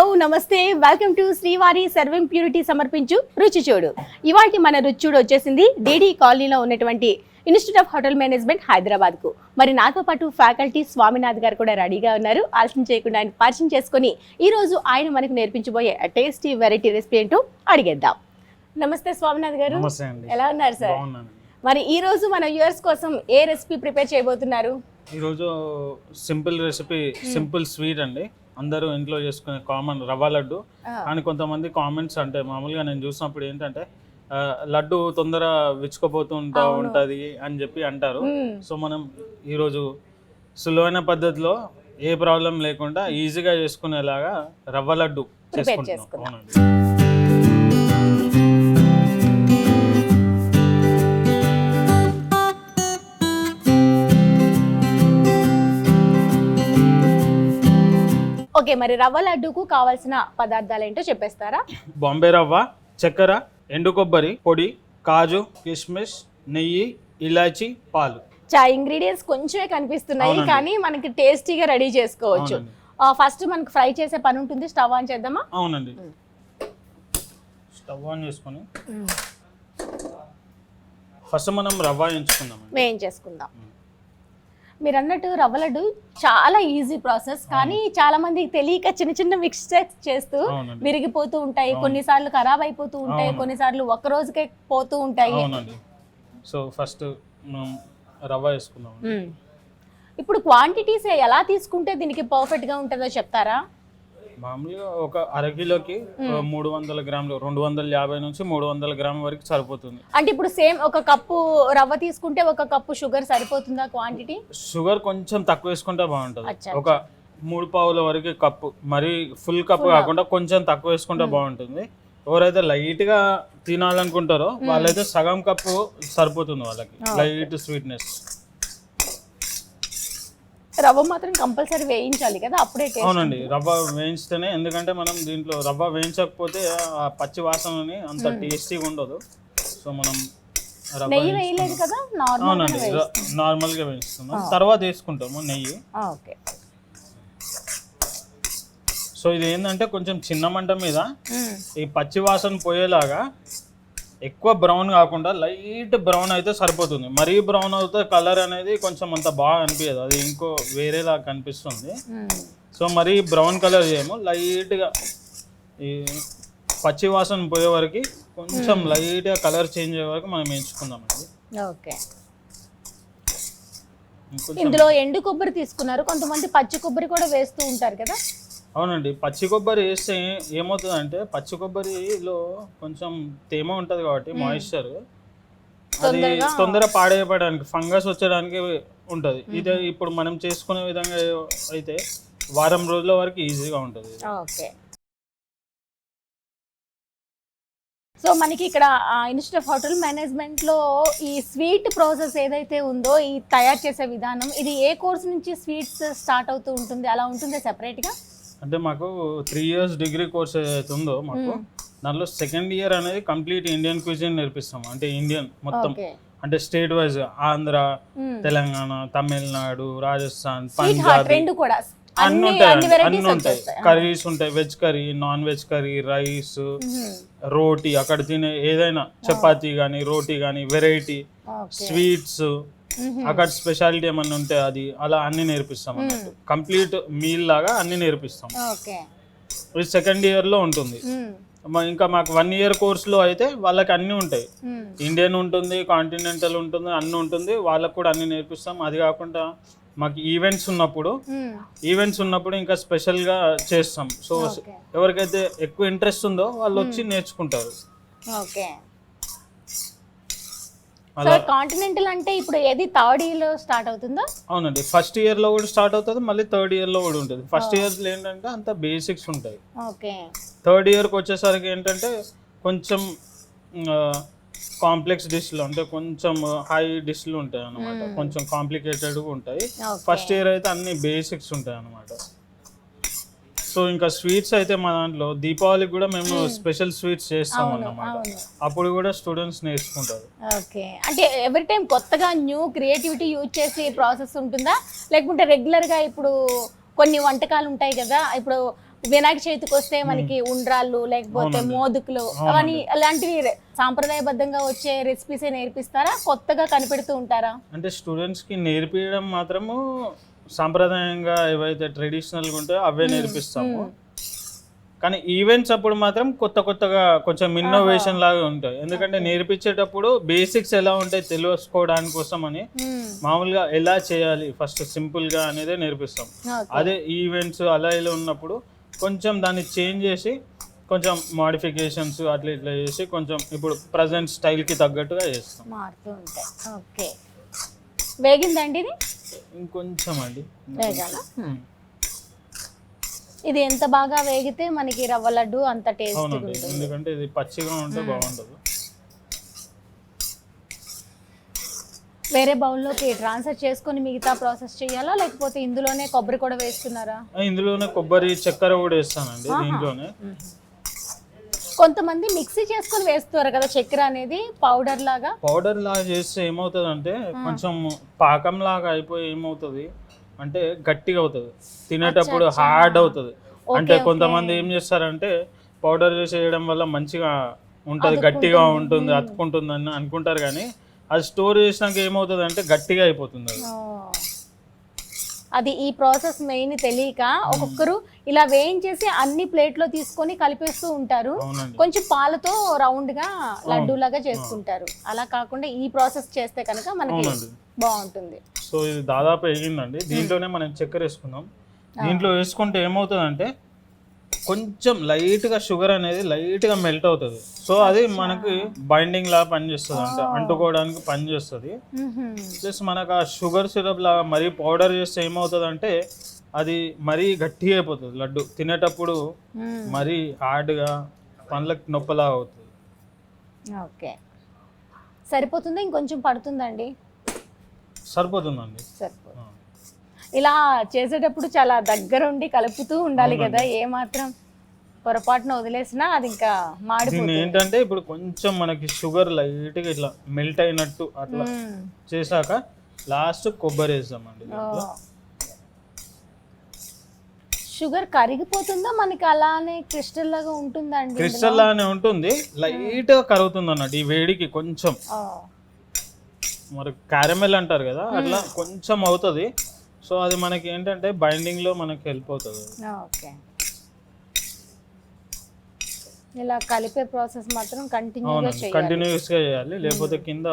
Hello namaste. Welcome to శ్రీవారి సర్వం purity సమర్పించు రుచి చూడు. ఇవాటి మన రుచి చూడు వచ్చేసింది డీడీ కాలనీలో ఉన్నటువంటి ఇన్స్టిట్యూట్ ఆఫ్ హోటల్ మేనేజ్మెంట్ హైదరాబాద్కు మరి నాతో పాటు ఫ్యాకల్టీ స్వామినాథ్ గారు కూడా రెడీగా ఉన్నారు. ఆలస్యం చేయకుండా ఆయన పరిచయం చేసుకొని ఈ రోజు ఆయన మనకు నేర్పించబోయే టేస్టీ వెరైటీ రెసిపీ ఏంటో అడిగేద్దాం. నమస్తే స్వామినాథ్ గారు. ఎలా ఉన్నారు సార్? మరి ఈ రోజు మన వ్యూవర్స్ కోసం ఏ రెసిపీ ప్రిపేర్ చేయబోతున్నారు? ఈరోజు సింపుల్ రెసిపీ సింపుల్ స్వీట్ అండి. అందరూ ఇంట్లో చేసుకునే కామన్ రవ్వ లడ్డు. కానీ కొంతమంది కామెంట్స్ అంటే మామూలుగా నేను చూసినప్పుడు ఏంటంటే లడ్డు తొందర విచ్చుకోపోతూ ఉంటా ఉంటది అని చెప్పి అంటారు. సో మనం ఈరోజు సులువైన పద్ధతిలో ఏ ప్రాబ్లం లేకుండా ఈజీగా చేసుకునేలాగా రవ్వ లడ్డు చేసుకుంటున్నాం. ఓకే మరి రవ్వ లడ్డూకు కావాల్సిన పదార్థాలు ఏంటో చెప్పేస్తారా? బాంబే రవ్వ చక్కెర ఎండు కొబ్బరి పొడి కాజు కిస్మిస్ నెయ్యి ఇలాచి పాలు. చా ఇంగ్రీడియంట్స్ కొంచెమే కనిపిస్తున్నాయి. కానీ మనకి టేస్టీగా రెడీ చేసుకోవచ్చు. ఫస్ట్ మనకి ఫ్రై చేసే పని ఉంటుంది స్టవ్ ఆన్ చేద్దామా? అవునండి. స్టవ్ ఆన్ చేసుకొని ఫస్ట్ మనం రవ్వ ఎంచుకుందాం వేయించేసుకుందాం. మీరు అన్నట్టు రవ్వ లడ్డు చాలా ఈజీ ప్రాసెస్ కానీ చాలా మందికి తెలియక చిన్న చిన్న మిక్స్టేక్స్ చేస్తూ విరిగిపోతూ ఉంటాయి. కొన్నిసార్లు ఖరాబ్ అయిపోతూ ఉంటాయి. కొన్నిసార్లు ఒక్క రోజుకే పోతూ ఉంటాయి. సో ఫస్ట్ మనం రవ్వ వేసుకుందాం మ్మ్. ఇప్పుడు క్వాంటిటీస్ ఎలా తీసుకుంటే దీనికి పర్ఫెక్ట్గా ఉంటుందో చెప్తారా? మామూలుగా ఒక అరకిలోకి మూడు వందల గ్రాములు రెండు వందల యాభై నుంచి మూడు వందల గ్రాముల వరకు సరిపోతుంది. అంటే ఇప్పుడు సేమ్ ఒక కప్పు రవ్వ తీసుకుంటే ఒక కప్పు షుగర్ సరిపోతుందా క్వాంటిటీ? షుగర్ కొంచెం తక్కువ వేసుకుంటే బాగుంటుంది. ఒక మూడు పావుల వరకు కప్పు మరి ఫుల్ కప్పు కాకుండా కొంచెం తక్కువ వేసుకుంటే బాగుంటుంది. ఎవరైతే లైట్గా తినాలనుకుంటారో వాళ్ళైతే సగం కప్పు సరిపోతుంది వాళ్ళకి. Light sweetness. రవ్వ మాత్రం కంపల్సరీ వేయించాలి కదా అప్పుడే అవునండి రవ్వ వేయించితేనే ఎందుకంటే మనం దీంట్లో రవ్వ వేయించకపోతే ఆ పచ్చి వాసనని అంత టేస్టీగా ఉండదు. సో మనం రవ్వ నెయ్యి. వేయలేదు కదా నార్మల్ అవునండి నార్మల్గా వేయిస్తున్నాం తర్వాత వేసుకుంటాము నెయ్యి. ఓకే. సో ఇది ఏంటంటే కొంచెం చిన్న మంట మీద ఈ పచ్చి వాసన పోయేలాగా ఎక్కువ బ్రౌన్ కాకుండా లైట్ బ్రౌన్ అయితే సరిపోతుంది. మరీ బ్రౌన్ అవుతే కలర్ అనేది కొంచెం అంత బాగా అనిపించదు అది ఇంకో వేరేలా కనిపిస్తుంది. సో మరీ బ్రౌన్ కలర్ చేయము. లైట్గా ఈ పచ్చి వాసన పోయే వరకు కొంచెం లైట్గా కలర్ చేంజ్ అయ్యే వరకు మనం ఎంచుకుందామండి ఓకే. ఇందులో ఎండు కొబ్బరి తీసుకున్నారు. కొంతమంది పచ్చి కొబ్బరి కూడా వేస్తూ ఉంటారు కదా? అవునండి. పచ్చి కొబ్బరి వేస్తే ఏమవుతుందంటే పచ్చి కొబ్బరిలో కొంచెం తేమ ఉంటుంది కాబట్టి మాయిశ్చర్ అది తొందర పాడైపోవడానికి ఫంగస్ వచ్చడానికి ఉంటుంది. ఇది ఇప్పుడు మనం చేసుకునే విధంగా అయితే వారం రోజుల వరకు ఈజీగా ఉంటుంది. ఓకే. సో మనకి ఇక్కడ ఇన్స్టిట్యూట్ ఆఫ్ హోటల్ మేనేజ్మెంట్లో ఈ స్వీట్ ప్రాసెస్ ఏదైతే ఉందో ఈ తయారు చేసే విధానం ఇది ఏ కోర్స్ నుంచి స్వీట్స్ స్టార్ట్ అవుతూ ఉంటుంది? అలా ఉంటుంది సెపరేట్గా? అంటే మాకు త్రీ ఇయర్స్ డిగ్రీ కోర్స్ ఏదైతే ఉందో మాకు దానిలో సెకండ్ ఇయర్ అనేది కంప్లీట్ ఇండియన్ క్విజిన్ నేర్పిస్తాం. అంటే ఇండియన్ మొత్తం. అంటే స్టేట్ వైజ్ ఆంధ్ర తెలంగాణ తమిళనాడు రాజస్థాన్ పంజాబ్ అన్ని ఉంటాయి అన్ని ఉంటాయి. కర్రీస్ ఉంటాయి veg curry non veg curry rice roti అక్కడ తినే ఏదైనా చపాతీ కానీ రోటీ కానీ వెరైటీ స్వీట్స్ అక్కడ స్పెషాలిటీ ఏమన్నా ఉంటే అది అలా అన్ని నేర్పిస్తాం అన్నట్టు. కంప్లీట్ మీల్ లాగా అన్ని నేర్పిస్తాం. ఇది సెకండ్ ఇయర్లో ఉంటుంది. మ- ఇంకా మాకు వన్ ఇయర్ కోర్సులో అయితే వాళ్ళకి అన్ని ఉంటాయి. ఇండియన్ ఉంటుంది కాంటినెంటల్ ఉంటుంది అన్ని ఉంటుంది. వాళ్ళకు కూడా అన్ని నేర్పిస్తాం. అది కాకుండా మాకు ఈవెంట్స్ ఉన్నప్పుడు ఈవెంట్స్ ఉన్నప్పుడు ఇంకా స్పెషల్గా చేస్తాం. సో ఎవరికైతే ఎక్కువ ఇంట్రెస్ట్ ఉందో వాళ్ళు వచ్చి నేర్చుకుంటారు. ఓకే సో అలా కాంటినెంటల్ అంటే ఇప్పుడు ఏది థర్డ్ ఇయర్లో స్టార్ట్ అవుతుందా? అవునండి. ఫస్ట్ ఇయర్లో కూడా స్టార్ట్ అవుతుంది మళ్ళీ థర్డ్ ఇయర్లో కూడా ఉంటుంది. ఫస్ట్ ఇయర్లో ఏంటంటే అంత బేసిక్స్ ఉంటాయి. ఓకే. థర్డ్ ఇయర్కి వచ్చేసరికి ఏంటంటే కొంచెం కాంప్లెక్స్ డిష్లు అంటే కొంచెం హై డిష్లు ఉంటాయి అన్నమాట కొంచెం కాంప్లికేటెడ్ ఉంటాయి. ఫస్ట్ ఇయర్ అయితే అన్ని బేసిక్స్ ఉంటాయి అన్నమాట సో ఇంకా స్వీట్స్ అయితే మా దాంట్లో దీపావళికి కూడా మేము స్పెషల్ స్వీట్స్ చేస్తాం అన్నమాట. అప్పుడు కూడా స్టూడెంట్స్ నేర్చుకుంటారు. ఓకే. అంటే ఎవ్రీ టైం కొత్తగా న్యూ క్రియేటివిటీ యూజ్ చేసి ప్రాసెస్ ఉంటుందా? లేకుంటే రెగ్యులర్గా ఇప్పుడు కొన్ని వంటకాలు ఉంటాయి కదా ఇప్పుడు వినాయక చవితికి వస్తే మనకి ఉండ్రాళ్ళు లేకపోతే. మోదుకులు అవన్నీ అలాంటివి సాంప్రదాయబద్ధంగా వచ్చే రెసిపీస్ నేర్పిస్తారా? కొత్తగా కనిపెడుతూ ఉంటారా? అంటే స్టూడెంట్స్కి నేర్పించడం మాత్రము సాంప్రదాయంగా ఏవైతే ట్రెడిషనల్గా ఉంటాయో అవే నేర్పిస్తాము. కానీ ఈవెంట్స్ అప్పుడు మాత్రం కొత్త కొత్తగా కొంచెం ఇన్నోవేషన్ లాగా ఉంటాయి. ఎందుకంటే నేర్పించేటప్పుడు బేసిక్స్ ఎలా ఉంటాయి తెలుసుకోవడానికి కోసం అని మ్మ్. మామూలుగా ఎలా చేయాలి? ఫస్ట్ సింపుల్గా అనేదే నేర్పిస్తాం. అదే ఈవెంట్స్ అలా ఇలా ఉన్నప్పుడు కొంచెం దాన్ని చేంజ్ చేసి కొంచెం మాడిఫికేషన్స్ అట్లా ఇట్లా చేసి కొంచెం ఇప్పుడు ప్రజెంట్ స్టైల్కి తగ్గట్టుగా చేస్తాం. మారుతూ ఉంటాయి. ఓకే. వేగిందండి ఇది? ఇంకొంచెం అండి వేగాల? ఇది ఎంత బాగా వేగితే మనకి రవ్వ లడ్డు అంత టేస్ట్ అవునండి ఎందుకంటే ఇది పచ్చిగా ఉంటే బాగుండదు. వేరే బౌల్లోకి ట్రాన్స్ఫర్ చేసుకొని మిగతా ప్రాసెస్ చేయాలా? లేకపోతే ఇందులోనే కొబ్బరి కూడా వేస్తున్నారా? ఇందులోనే కొబ్బరి చక్కెర కూడా వేస్తానండి దీంట్లోనే. కొంతమంది మిక్సీ చేసుకొని వేస్తారు కదా చక్కెర అనేది పౌడర్ లాగా? పౌడర్ లాగా చేస్తే ఏమవుతుంది కొంచెం పాకం లాగా అయిపోయి ఏమవుతుంది అంటే గట్టిగా అవుతుంది. తినేటప్పుడు హార్డ్ అవుతుంది. అంటే కొంతమంది ఏం చేస్తారంటే పౌడర్ చేసి వేయడం వల్ల మంచిగా ఉంటుంది గట్టిగా ఉంటుంది అతుకుంటుంది అని అనుకుంటారు కానీ అది స్టోర్ చేసినాక ఏమవుతుంది అంటే గట్టిగా అయిపోతుంది అది. అది ఈ ప్రాసెస్ మెయిన్ తెలియక ఒక్కొక్కరు ఇలా వేయించేసి అన్ని ప్లేట్లో తీసుకొని కలిపేస్తూ ఉంటారు. కొంచెం పాలతో రౌండ్గా లడ్డు లాగా చేసుకుంటారు. అలా కాకుండా ఈ ప్రాసెస్ చేస్తే కనుక మనకి బాగుంటుంది. సో ఇది దాదాపు వేగిందండి. దీంట్లోనే మనం చక్కెర వేసుకుందాం. దీంట్లో వేసుకుంటే ఏమవుతుందంటే కొంచెం లైట్గా షుగర్ అనేది లైట్గా మెల్ట్ అవుతుంది. సో అది మనకి బైండింగ్ లాగా పనిచేస్తుంది. అంటే అంటుకోవడానికి పనిచేస్తుంది. ప్లస్ మనకు ఆ షుగర్ సిరప్ లాగా మరీ పౌడర్ చేస్తే ఏమవుతుంది అంటే అది మరీ గట్టిగా అయిపోతుంది. లడ్డు తినేటప్పుడు. మరీ హార్డ్గా పండ్లకు నొప్పలాగా అవుతుంది. ఓకే. సరిపోతుందా? ఇంకొంచెం పడుతుందండి. సరిపోతుందండి. సరిపోతుంది. ఇలా చేసేటప్పుడు చాలా దగ్గర ఉండి కలుపుతూ ఉండాలి కదా ఏ మాత్రం పొరపాటున వదిలేసినా అది ఇంకా మాడిపోతుంది. ఏంటంటే ఇప్పుడు కొంచెం మనకి షుగర్ లైట్గా ఇట్లా మెల్ట్ అయినట్టు అట్లా. చేశాక లాస్ట్ కొబ్బరి వేస్తామండి ఓ. షుగర్ కరిగిపోతుందా? మనకి అలానే క్రిస్టల్ లాగా ఉంటుందండి క్రిస్టల్ లానే ఉంటుంది. లైట్గా కరుగుతుంది అన్నట్టు ఈ వేడికి కొంచెం. మరి క్యారమెల్ అంటారు కదా అట్లా కొంచెం అవుతుంది. సో అది మనకి ఏంటంటే బైండింగ్లో మనకి హెల్ప్ అవుతుంది. ఓకే. ఇలా కలిపే ప్రాసెస్ మాత్రం కంటిన్యూగా చేయాలి. కంటిన్యూస్గా చేయాలి లేకపోతే కింద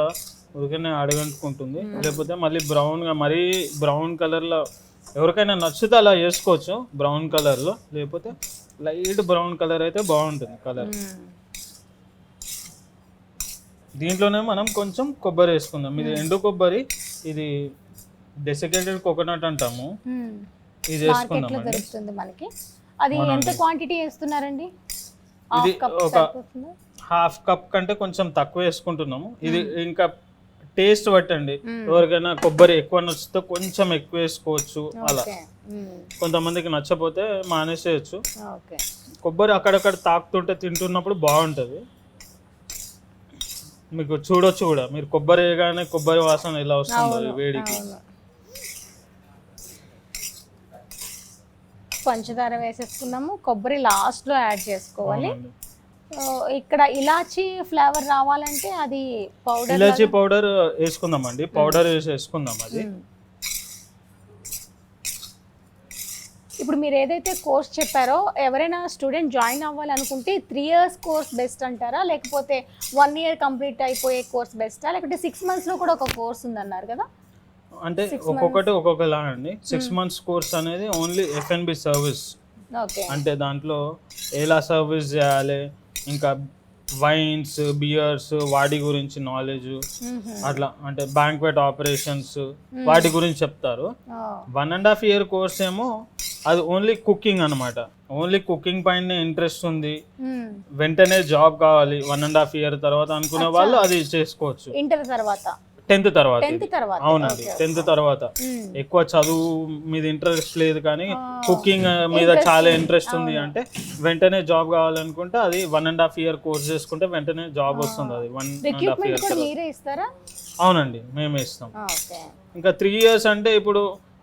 ఉరికనే అడగంటుకుంటుంది. లేకపోతే మళ్ళీ బ్రౌన్గా మరీ బ్రౌన్ కలర్లో ఎవరికైనా నచ్చితే అలా చేసుకోవచ్చు బ్రౌన్ కలర్లో లేకపోతే లైట్ బ్రౌన్ కలర్ అయితే బాగుంటుంది కలర్. దీంట్లోనే మనం కొంచెం కొబ్బరి వేసుకుందాం. ఇది ఎండు కొబ్బరి ఇది డెసికేటెడ్ కోకోనట్ అంటాము. ఇది వేసుకుందాం దొరుకుతుంది మనకి. అది ఎంత క్వాంటిటీ వేస్తున్నారండి? ఇది ఒక- హాఫ్ కప్ కంటే కొంచెం తక్కువ వేసుకుంటున్నాము. ఇది ఇంకా టేస్ట్ పట్టండి ఎవరికైనా కొబ్బరి ఎక్కువ నచ్చితే కొంచెం ఎక్కువ వేసుకోవచ్చు అలా. కొంతమందికి నచ్చపోతే మానేసేయచ్చు. కొబ్బరి అక్కడక్కడ తాకుతుంటే తింటున్నప్పుడు బాగుంటుంది. మీకు చూడొచ్చు కూడా. మీరు కొబ్బరి వేయగానే కొబ్బరి వాసన ఎలా వస్తుందో వేడికి. పంచదార వేసేసుకున్నాము. కొబ్బరి లాస్ట్లో యాడ్ చేసుకోవాలి. ఇక్కడ ఇలాచి ఫ్లేవర్ రావాలంటే అది పౌడర్ ఇలాచీ పౌడర్ వేసుకుందామండి. పౌడర్ వేసి వేసుకుందాం అది. ఇప్పుడు మీరు ఏదైతే కోర్స్ చెప్పారో ఎవరైనా స్టూడెంట్ జాయిన్ అవ్వాలనుకుంటే త్రీ ఇయర్స్ కోర్స్ బెస్ట్ అంటారా? లేకపోతే వన్ ఇయర్ కంప్లీట్ అయిపోయే కోర్స్ బెస్టా? లేకపోతే సిక్స్ మంత్స్లో కూడా ఒక కోర్స్ ఉందన్నారు కదా? అంటే ఒక్కొక్కటి ఒక్కొక్కలా అండి సిక్స్ మంత్స్ కోర్స్ అనేది ఓన్లీ ఎఫ్ఎన్బి సర్వీస్ అంటే దాంట్లో ఎలా సర్వీస్ చేయాలి ఇంకా వైన్స్ బియర్స్ వాటి గురించి నాలెడ్జ్ అట్లా అంటే బ్యాంక్వెట్ ఆపరేషన్స్ వాటి గురించి చెప్తారు. One and half year course ఏమో అది ఓన్లీ కుకింగ్ అన్నమాట. ఓన్లీ కుకింగ్ పైన ఇంట్రెస్ట్ ఉంది. వెంటనే జాబ్ కావాలి. వన్ అండ్ హాఫ్ ఇయర్ తర్వాత అనుకునే వాళ్ళు అది చేసుకోవచ్చు. ఇంటర్ తర్వాత. టెన్త్ తర్వాత అవునండి. టెన్త్ తర్వాత. మ్మ్. ఎక్కువ చదువు మీద ఇంట్రెస్ట్ లేదు కానీ కుకింగ్ మీద చాలా ఇంట్రెస్ట్ ఉంది అంటే వెంటనే జాబ్ కావాలనుకుంటే అది one and half year course చేసుకుంటే వెంటనే జాబ్ వస్తుంది అది. వన్ అండ్ హాఫ్ ఇయర్ అవునండి. మేమే ఇస్తాం. ఇంకా త్రీ ఇయర్స్ అంటే ఇప్పుడు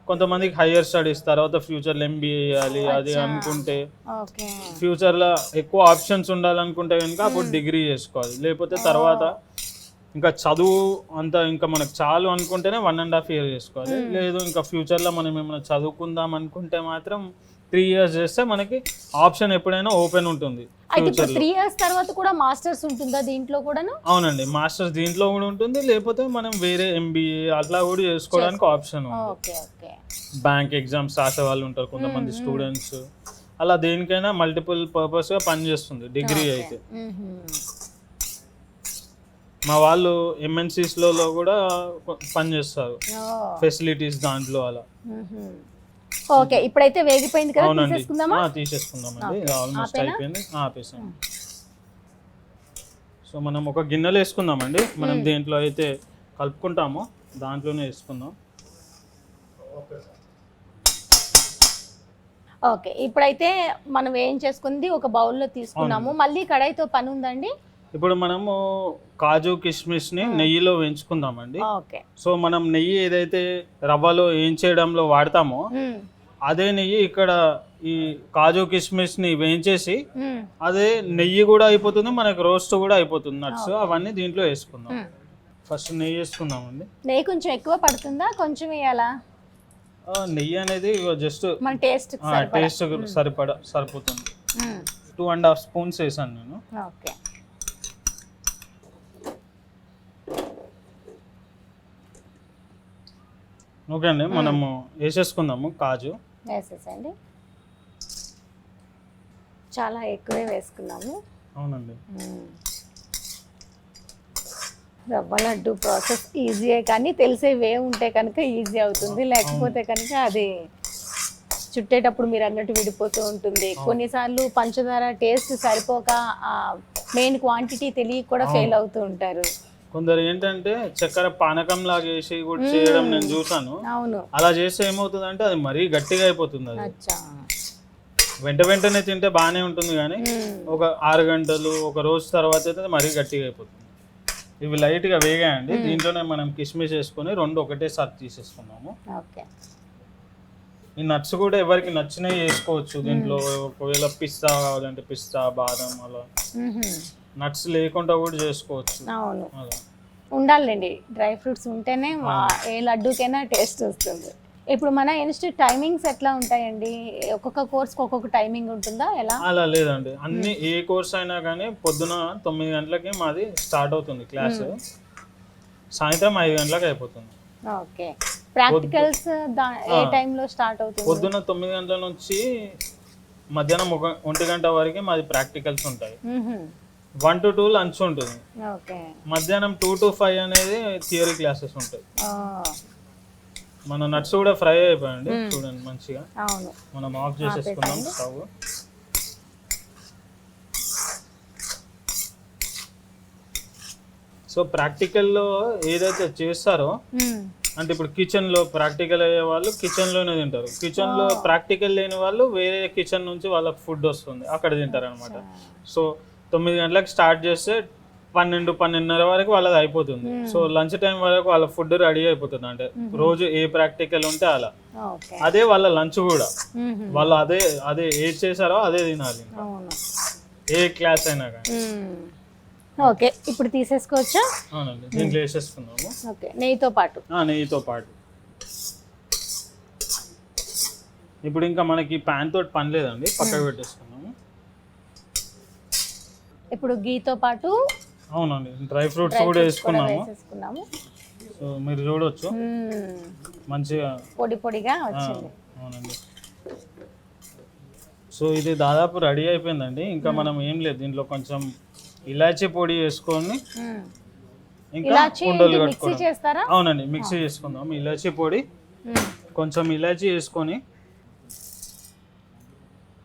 కొంతమందికి హయ్యర్ స్టడీస్ తర్వాత ఫ్యూచర్లో ఎంబీఏ చేయాలి అది అనుకుంటే ఫ్యూచర్లో ఎక్కువ ఆప్షన్స్ ఉండాలనుకుంటే కనుక అప్పుడు డిగ్రీ చేసుకోవాలి. లేకపోతే తర్వాత ఇంకా చదువు అంతా ఇంకా మనకు చాలు అనుకుంటేనే వన్ అండ్ హాఫ్ ఇయర్ చేసుకోవాలి. లేదు ఇంకా ఫ్యూచర్లో మనం ఏమైనా చదువుకుందాం అనుకుంటే మాత్రం త్రీ ఇయర్స్ చేస్తే మనకి ఆప్షన్ ఎప్పుడైనా ఓపెన్ ఉంటుంది. అయితే ఇప్పుడు త్రీ ఇయర్స్ తర్వాత కూడా మాస్టర్స్ ఉంటుందా దీంట్లో కూడాను? అవునండి మాస్టర్స్ దీంట్లో కూడా ఉంటుంది. లేకపోతే మనం వేరే ఎంబీఏ అట్లా కూడా చేసుకోవడానికి ఆప్షన్ ఉంది. బ్యాంక్ ఎగ్జామ్స్ రాసే వాళ్ళు ఉంటారు కొంతమంది స్టూడెంట్స్ అలా దేనికైనా మల్టిపుల్ పర్పస్గా పనిచేస్తుంది డిగ్రీ అయితే. మా వాళ్ళు ఎంఎన్సీస్లలో కూడా పనిచేస్తారు ఫెసిలిటీస్ దాంట్లో అలా. ఓకే ఇప్పుడైతే వేగిపోయింది కదా తీసేసుకుందామా? ఆ, తీసేసుకుందామండి. ఆల్మోస్ట్? అయిపోయింది. ఆ, ఆపేసాం. సో మనం ఒక గిన్నెలో వేసుకుందామండి. మనం దేంట్లో అయితే కలుపుకుంటామో దాంట్లోనే వేసుకుందాం. ఓకే ఇప్పుడైతే మనం ఏం చేసుకుంది? ఒక బౌల్లో తీసుకున్నాము. మళ్ళీ కడాయితో పని ఉందండి? ఇప్పుడు మనము కాజు కిస్మిస్ని నెయ్యిలో వేయించుకుందామండి. ఓకే. సో మనం నెయ్యి ఏదైతే రవ్వలో వేయించేయడంలో వాడతామో. అదే నెయ్యి ఇక్కడ ఈ కాజు కిస్మిస్ని వేయించేసి. అదే నెయ్యి కూడా అయిపోతుంది మనకి రోస్ట్ కూడా అయిపోతుంది నట్స్ అవన్నీ దీంట్లో వేసుకుందాం. ఫస్ట్ నెయ్యి వేసుకుందామండి. నెయ్యి కొంచెం ఎక్కువ పడుతుందా? కొంచెం వేయాలా? నెయ్యి అనేది జస్ట్ మన టేస్ట్ టేస్ట్ సరిపడ. సరిపోతుంది. టూ అండ్ హాఫ్ స్పూన్స్ వేసాను నేను. ఓకే. ఓకే అండి మనము వేసేసుకుందాము కాజు. వేసేసండి చాలా ఎక్కువే వేసుకున్నాము. అవునండి. రవ్వ లడ్డు ప్రాసెస్ ఈజీయే కానీ తెలిసే వే ఉంటే కనుక ఈజీ అవుతుంది. లేకపోతే కనుక అది చుట్టేటప్పుడు మీరు అన్నట్టు విడిపోతూ ఉంటుంది. కొన్నిసార్లు పంచదార టేస్ట్ సరిపోక మెయిన్ క్వాంటిటీ తెలియక కూడా ఫెయిల్ అవుతూ ఉంటారు. కొందరు ఏంటంటే చక్కెర పానకం లాగా వేసి కూడా చేయడం నేను చూసాను అవును. అలా చేస్తే ఏమవుతుందంటే అది మరీ గట్టిగా అయిపోతుంది అది. అచ్చా. వెంట వెంటనే తింటే బాగానే ఉంటుంది కానీ. ఒక ఆరు గంటలు ఒక రోజు తర్వాత అయితే మరీ గట్టిగా అయిపోతుంది. ఇవి లైట్గా వేగాయండి. దీంట్లోనే మనం కిస్మిస్ వేసుకొని రెండు ఒకటేసారి తీసేసుకున్నాము ఓకే. ఈ నట్స్ కూడా ఎవరికి నచ్చినవి వేసుకోవచ్చు. దీంట్లో ఒకవేళ పిస్తా కావాలంటే పిస్తా బాదం అలా. నట్స్ లేకుండా కూడా చేసుకోవచ్చు. అవును. ఉండాలండి. డ్రై ఫ్రూట్స్ ఉంటేనే మా- ఏ లడ్డూకైనా టేస్ట్ వస్తుంది. ఇప్పుడు మన ఇన్స్టిట్యూట్ టైమింగ్స్ ఎట్లా ఉంటాయండి? ఒక్కొక్క కోర్స్కి ఒక్కొక్క టైమింగ్ ఉంటుందా? ఎలా? అలా లేదండి. అన్ని ఏ కోర్స్ అయినా కానీ పొద్దున తొమ్మిది గంటలకి మాది స్టార్ట్ అవుతుంది క్లాస్. సాయంత్రం ఐదు గంటలకు అయిపోతుంది. ఓకే. ప్రాక్టికల్స్ ఏ టైంలో స్టార్ట్ అవుతుంది? పొద్దున తొమ్మిది గంటల నుంచి మధ్యాహ్నం ఒక ఒంటి గంట వరకు మాది ప్రాక్టికల్స్ ఉంటాయి. వన్ టు టూ లంచ్ ఉంటుంది. మధ్యాహ్నం టూ టు ఫైవ్ అనేది థియరీ క్లాసెస్ ఉంటాయి. మన నట్స్ కూడా ఫ్రై అయిపోయండి చూడండి మంచిగా. మనం ఆఫ్ చేసేసుకున్నాం స్టవ్. సో ప్రాక్టికల్లో ఏదైతే చేస్తారో. అంటే ఇప్పుడు కిచెన్లో ప్రాక్టికల్ అయ్యే వాళ్ళు కిచెన్లోనే తింటారు. కిచెన్లో ప్రాక్టికల్ లేని వాళ్ళు వేరే కిచెన్ నుంచి వాళ్ళకి ఫుడ్ వస్తుంది. అక్కడ తింటారు అనమాట సో తొమ్మిది గంటలకు స్టార్ట్ చేస్తే పన్నెండు పన్నెండున్నర వరకు వాళ్ళది అయిపోతుంది. సో లంచ్ టైం వరకు వాళ్ళ ఫుడ్ రెడీ అయిపోతుంది. అంటే రోజు ఏ ప్రాక్టికల్ ఉంటే అలా. అదే వాళ్ళ లంచ్ కూడా. మ్హూ. వాళ్ళు అదే అదే ఏది చేశారో అదే తినాలి. ఇంకా. ఏ క్లాస్ అయినా కానీ. ఓకే. ఇప్పుడు తీసేసుకోవచ్చా? అవునండి. దీంట్లో వేసేసుకుందాము. ఓకే. నెయ్యితో పాటు. నెయ్యితో పాటు. ఇప్పుడు ఇంకా మనకి ప్యాన్ తోటి పని లేదండి. పక్కకు పెట్టేసుకున్నాము ఇప్పుడు గీతో పాటు అవునండి. డ్రై ఫ్రూట్స్ కూడా వేసుకున్నాము. వేసేసుకున్నాము. సో మీరు చూడొచ్చు. మంచిగా పొడి పొడిగా వచ్చింది. అవునండి. సో ఇది దాదాపు రెడీ అయిపోయిందండి. ఇంకా మనం ఏం లేదు. దీంట్లో కొంచెం ఇలాచీ పొడి వేసుకొని. ఇంకా కట్టుకోవడం. చేస్తారా? అవునండి. మిక్సీ చేసుకుందాం. ఇలాచీ పొడి. కొంచెం ఇలాచీ వేసుకొని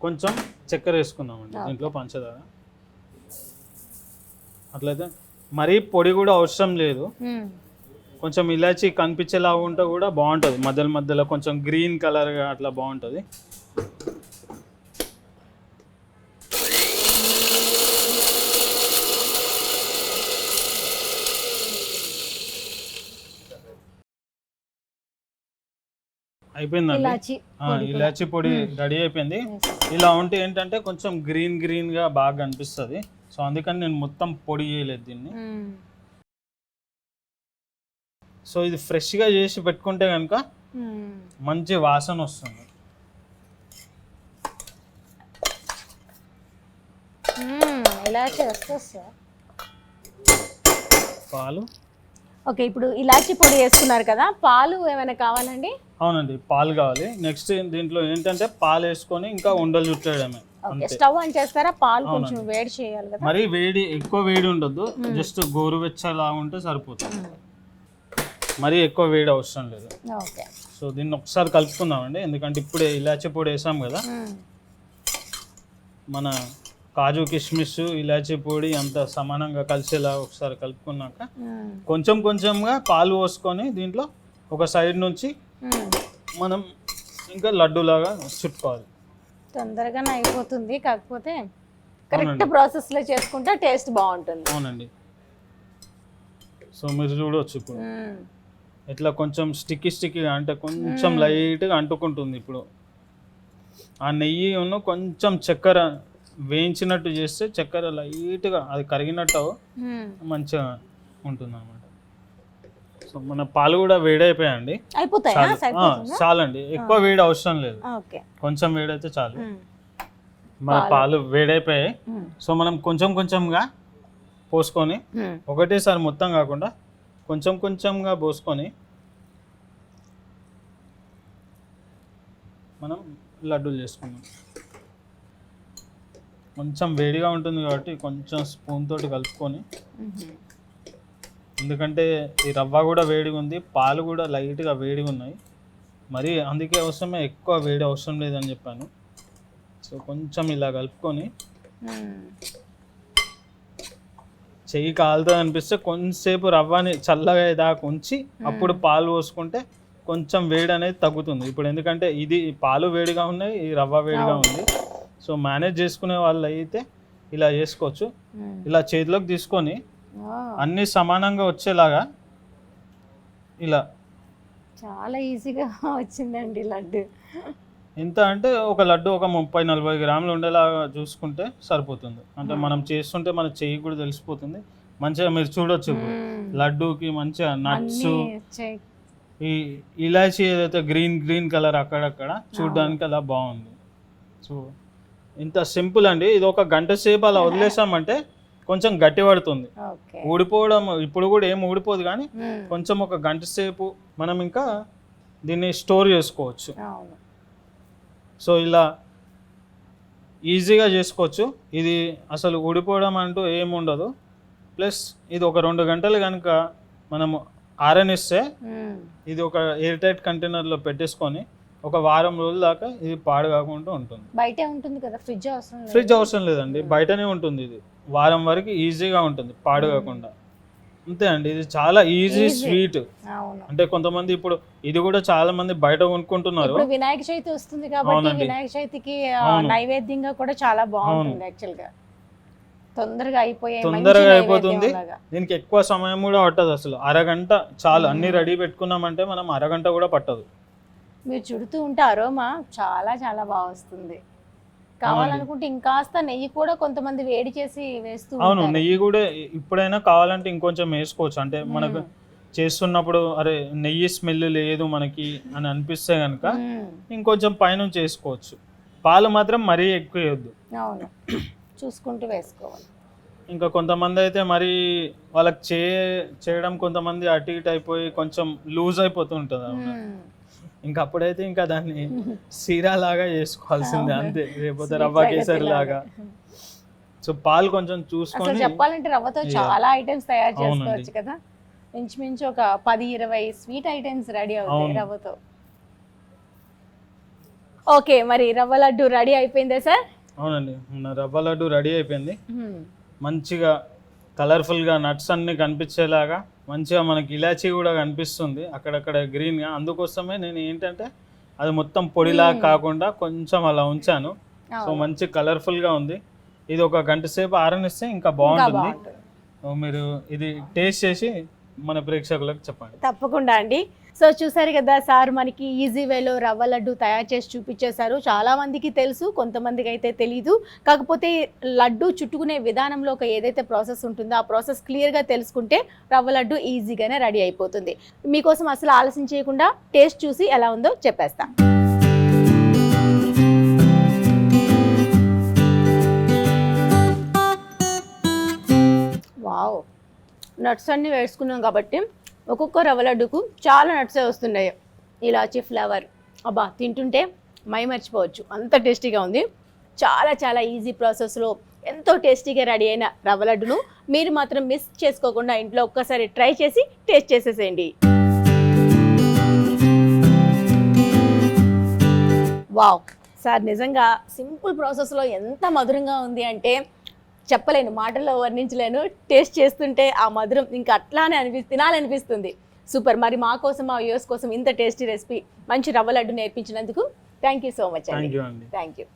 కొంచెం చక్కెర వేసుకుందామండి. దీంట్లో పంచదార. అట్లయితే మరీ పొడి కూడా అవసరం లేదు. కొంచెం ఇలాచీ కనిపించేలా ఉంటే కూడా బాగుంటుంది. మధ్యలో మధ్యలో కొంచెం గ్రీన్ కలర్గా అట్లా బాగుంటుంది. అయిపోయిందండి ఇలాచి పొడి రెడీ అయిపోయింది. ఇలా ఉంటే ఏంటంటే కొంచెం గ్రీన్ గ్రీన్గా బాగా అనిపిస్తుంది. సో అందుకని నేను మొత్తం పొడి చేయలేదు దీన్ని. సో ఇది ఫ్రెష్గా చేసి పెట్టుకుంటే కనుక. మంచి వాసన వస్తుంది. ఇలాచి వస్తుంది పాలు ఓకే ఇప్పుడు ఇలాచి పొడి వేసుకున్నారు కదా పాలు ఏమైనా కావాలండి అవునండి పాలు కావాలి నెక్స్ట్ దీంట్లో ఏంటంటే పాలు వేసుకొని ఇంకా ఉండలు చుట్టడమే స్టవ్ ఆన్ చేస్తారా? పాలు కొంచెం వేడి చేయాలి కదా? మరీ వేడి ఎక్కువ వేడి ఉండొద్దు. జస్ట్ గోరువెచ్చలా ఉంటే సరిపోతుంది. మరీ ఎక్కువ వేడి అవసరం లేదు. ఓకే. సో దీన్ని ఒకసారి కలుపుకుందామండి. ఎందుకంటే ఇప్పుడే ఇలాచి పొడి వేసాం కదా. మన కాజు కిస్మిస్ ఇలాచి పొడి అంత సమానంగా కలిసేలా ఒకసారి కలుపుకున్నాక. కొంచెం కొంచెంగా పాలు పోసుకొని దీంట్లో ఒక సైడ్ నుంచి. మనం ఇంకా లడ్డూలాగా చుట్టుకోవాలి. తొందరగానే అయిపోతుంది. కాకపోతే కరెక్ట్ ప్రాసెస్లో చేసుకుంటే టేస్ట్ బాగుంటుంది. అవునండి. సో మీరు చూడవచ్చు ఇప్పుడు. ఇట్లా కొంచెం స్టిక్కీ స్టిక్కీగా అంటే కొంచెం లైట్గా అంటుకుంటుంది ఇప్పుడు. ఆ నెయ్యి ఉన్న కొంచెం చక్కెర వేయించినట్టు చేస్తే చక్కెర లైట్గా అది కరిగినట్టు. మంచిగా ఉంటుంది అనమాట సో మన పాలు కూడా వేడైపోయాయండి. అయిపోతాయా? చాలు. చాలండి. ఎక్కువ వేడి అవసరం లేదు. కొంచెం వేడైతే చాలు. మ్మ్. మన పాలు. వేడైపోయాయి. సో మనం కొంచెం కొంచెంగా పోసుకొని. ఒకటేసారి మొత్తం కాకుండా కొంచెం కొంచెంగా పోసుకొని మనం లడ్డూలు చేసుకుందాం. కొంచెం వేడిగా ఉంటుంది కాబట్టి కొంచెం స్పూన్ తోటి కలుపుకొని. ఎందుకంటే ఈ రవ్వ కూడా వేడిగా ఉంది పాలు కూడా లైట్గా వేడిగా ఉన్నాయి. మరి అందుకే అవసరమే ఎక్కువ వేడి అవసరం లేదని చెప్పాను. సో కొంచెం ఇలా కలుపుకొని. చెయ్యి కాలుతుంది అనిపిస్తే కొంచెంసేపు రవ్వని చల్లగా దాకా ఉంచి అప్పుడు పాలు పోసుకుంటే కొంచెం వేడి అనేది తగ్గుతుంది. ఇప్పుడు ఎందుకంటే ఇది పాలు వేడిగా ఉన్నాయి ఈ రవ్వ వేడిగా ఉంది. సో మేనేజ్ చేసుకునే వాళ్ళు అయితే ఇలా చేసుకోవచ్చు. ఇలా చేతిలోకి తీసుకొని అన్నీ సమానంగా వచ్చేలాగా ఇలా. చాలా ఈజీగా వచ్చిందండి లడ్డు. ఎంత అంటే ఒక లడ్డు ఒక ముప్పై నలభై గ్రాములు ఉండేలాగా చూసుకుంటే సరిపోతుంది. అంటే మనం చేస్తుంటే మన చెయ్యి కూడా తెలిసిపోతుంది. మంచిగా మీరు చూడొచ్చు మ్మ్. లడ్డూకి మంచిగా నట్స్ ఈ ఇలాచీ ఏదైతే గ్రీన్ గ్రీన్ కలర్ అక్కడక్కడ చూడడానికి అలా బాగుంది. సో ఇంత సింపుల్ అండి. ఇది ఒక గంట సేపు అలా వదిలేసామంటే కొంచెం గట్టి పడుతుంది. ఊడిపోవడం ఇప్పుడు కూడా ఏం ఊడిపోదు కానీ. కొంచెం ఒక గంట సేపు మనం ఇంకా దీన్ని స్టోర్ చేసుకోవచ్చు. సో ఇలా ఈజీగా చేసుకోవచ్చు. ఇది అసలు ఊడిపోవడం అంటూ ఏమి ఉండదు. ప్లస్ ఇది ఒక రెండు గంటలు కనుక మనము ఆరనిస్తే. ఇది ఒక ఎయిర్ టైట్ కంటైనర్లో పెట్టేసుకొని ఒక వారం రోజుల దాకా ఇది పాడు కాకుండా ఉంటుంది. బయటే ఉంటుంది కదా ఫ్రిడ్జ్ అవసరం ఫ్రిడ్జ్ అవసరం లేదండి. బయటనే ఉంటుంది ఇది. వారం వరకు ఈజీగా ఉంటుంది పాడు కాకుండా అంతే అండి ఇది చాలా ఈజీ. స్వీట్. అంటే కొంతమంది ఇప్పుడు ఇది కూడా చాలా మంది బయట కొనుక్కుంటున్నారు. ఇప్పుడు వినాయక చవితి వస్తుంది కాబట్టి. వినాయక చవితికి. నైవేద్యంగా కూడా చాలా బాగుంటుంది యాక్చువల్గా తొందరగా అయిపోయే తొందరగా అయిపోతుంది. దీనికి ఎక్కువ సమయం కూడా పట్టదు అసలు. అరగంట చాలు. అన్ని రెడీ పెట్టుకున్నామంటే మనం అరగంట కూడా పట్టదు. మీరు చుడుతూ ఉంటే అరోమా చాలా చాలా బాగా వస్తుంది. కావాలనుకుంటే ఇంకాస్త నెయ్యి కూడా కొంతమంది వేడి చేసి వేస్తూ అవును. నెయ్యి కూడా ఇప్పుడైనా కావాలంటే ఇంకొంచెం వేసుకోవచ్చు. అంటే మనకు చేస్తున్నప్పుడు అరే నెయ్యి స్మెల్ లేదు మనకి అని అనిపిస్తే కనుక మ్మ్. ఇంకొంచెం పైనుంచి వేసుకోవచ్చు పాలు మాత్రం మరీ ఎక్కువ వేయొద్దు. అవును. చూసుకుంటూ వేసుకోవాలి. ఇంకా కొంతమంది అయితే మరి వాళ్ళకి చే చేయడం కొంతమంది అటు ఇటు అయిపోయి కొంచెం లూజ్ అయిపోతూ ఉంటుంది అవును? మ్మ్. ఇంకా అప్పుడైతే ఇంకా దాన్ని సీరా లాగా చేసుకోవాల్సిందే అంతే లేకపోతే రవ్వ కేసరి లాగా సో పాలు కొంచెం చూసుకొని చెప్పాలంటే రవ్వతో చాలా ఐటమ్స్ తయారు. చేసుకోవచ్చు కదా. ఇంచుమించు ఒక పది ఇరవై స్వీట్ ఐటమ్స్ రెడీ అవుతాయి. రవ్వతో. ఓకే మరి రవ్వ లడ్డు రెడీ అయిపోయిందా సార్ అవునండి. రవ్వ లడ్డు రెడీ అయిపోయింది. మంచిగా కలర్ఫుల్గా నట్స్ అన్ని కనిపించేలాగా మంచిగా మనకి ఇలాచీ కూడా కనిపిస్తుంది అక్కడక్కడ గ్రీన్గా. అందుకోసమే నేను ఏంటంటే అది మొత్తం పొడిలా కాకుండా కొంచెం అలా ఉంచాను. సో మంచి కలర్ఫుల్గా ఉంది. ఇది ఒక గంట సేపు ఆరనిస్తే ఇంకా బాగుంటుంది. మీరు ఇది టేస్ట్ చేసి మన ప్రేక్షకులకు చెప్పండి. తప్పకుండా అండి. సో చూసారు కదా సార్ మనకి ఈజీ వేలో రవ్వ లడ్డు తయారు చేసి చూపించేశారు. చాలా మందికి తెలుసు కొంతమందికి అయితే తెలీదు. కాకపోతే లడ్డు చుట్టుకునే విధానంలో ఒక ఏదైతే ప్రాసెస్ ఉంటుందో ఆ ప్రాసెస్ క్లియర్గా తెలుసుకుంటే రవ్వ లడ్డు ఈజీగానే రెడీ అయిపోతుంది. మీకోసం అసలు ఆలస్యం చేయకుండా టేస్ట్ చూసి ఎలా ఉందో చెప్పేస్తాను వావ్. నట్స్ అన్నీ వేసుకున్నాం కాబట్టి ఒక్కొక్క రవ్వ లడ్డుకు చాలా నట్సే వస్తున్నాయి. ఇలాచి ఫ్లేవర్. అబ్బా తింటుంటే మై మర్చిపోవచ్చు. అంత టేస్టీగా ఉంది. చాలా చాలా ఈజీ ప్రాసెస్లో ఎంతో టేస్టీగా రెడీ అయిన రవ్వ లడ్డును మీరు మాత్రం మిస్ చేసుకోకుండా ఇంట్లో ఒక్కసారి ట్రై చేసి టేస్ట్ చేసేసేయండి. వావ్! సార్ నిజంగా సింపుల్ ప్రాసెస్లో ఎంత మధురంగా ఉంది అంటే చెప్పలేను మాటల్లో వర్ణించలేను. టేస్ట్ చేస్తుంటే ఆ మధురం ఇంకా అట్లానే అనిపి తినాలనిపిస్తుంది. సూపర్. మరి మా కోసం మా వ్యూస్ కోసం ఇంత టేస్టీ రెసిపీ మంచి రవ్వ లడ్డు నేర్పించినందుకు థ్యాంక్ యూ సో మచ్ అండి. Thank you